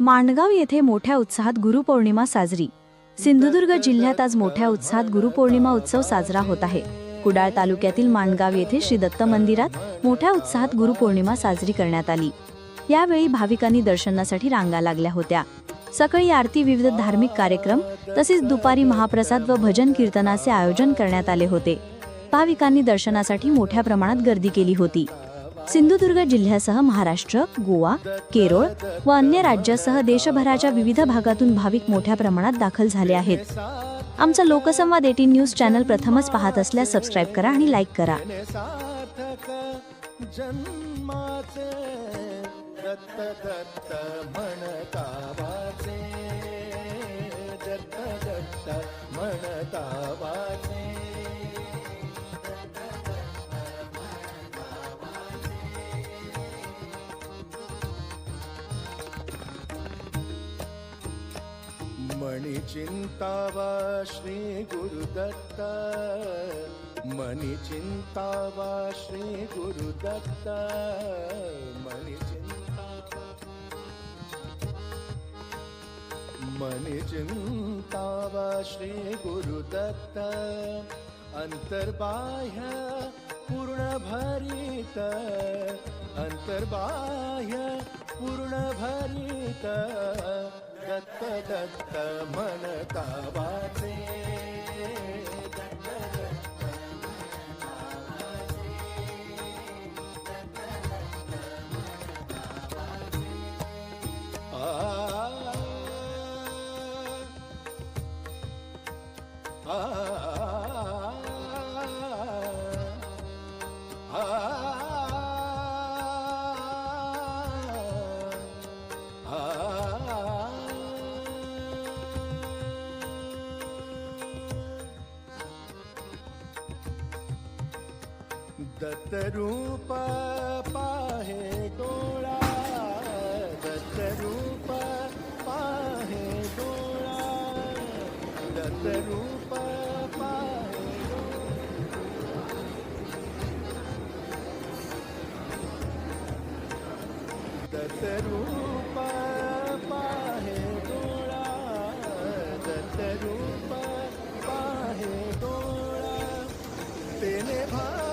मांडगाव येथे मोठ्या उत्साहात गुरुपौर्णिमा साजरी. सिंधुदुर्ग जिल्ह्यात आज मोठ्या उत्साहात गुरुपौर्णिमा उत्सव साजरा होत आहे. कुडाळ तालुक्यातील मांडगाव येथे श्री दत्त मंदिरात मोठ्या उत्साहात गुरुपौर्णिमा साजरी करण्यात आली. यावेळी भाविकांनी दर्शनासाठी रांगा लागल्या होत्या. सकाळी आरती विविध धार्मिक कार्यक्रम तसेच दुपारी महाप्रसाद व भजन कीर्तनाचे आयोजन करण्यात आले होते. भाविकांनी दर्शनासाठी मोठ्या प्रमाणात गर्दी केली होती. सिंधुदुर्ग जिल्ह्यासह महाराष्ट्र गोवा केरळ व अन्य राज्यासह देशभराच्या विविध भागातून भाविक मोठ्या प्रमाणात दाखल झाले आहेत. आमचा लोकसंवाद एटीन न्यूज चॅनल प्रथमच पाहत असल्यास सबस्क्राईब करा आणि लाईक करा. जन्माचे दत्त दत्त मणिचिन्ता वा श्रीगुरुदत्त मणिचिन्ता वा श्रीगुरुदत्त मणिचिन्ता वा श्रीगुरुदत्त अन्तर्बाह्य पूर्णभरित। अन्तर्बाह्य पूर्णभरित। दत्त दत्त म्हणता वाचे Ah दत्तरूप पाहे डोळा दत्तरूप पाहे डोळा दत्तरूप पाहे दत्तरूप पाहे डोळा दत्तरूप पाहे डोळा तेने भा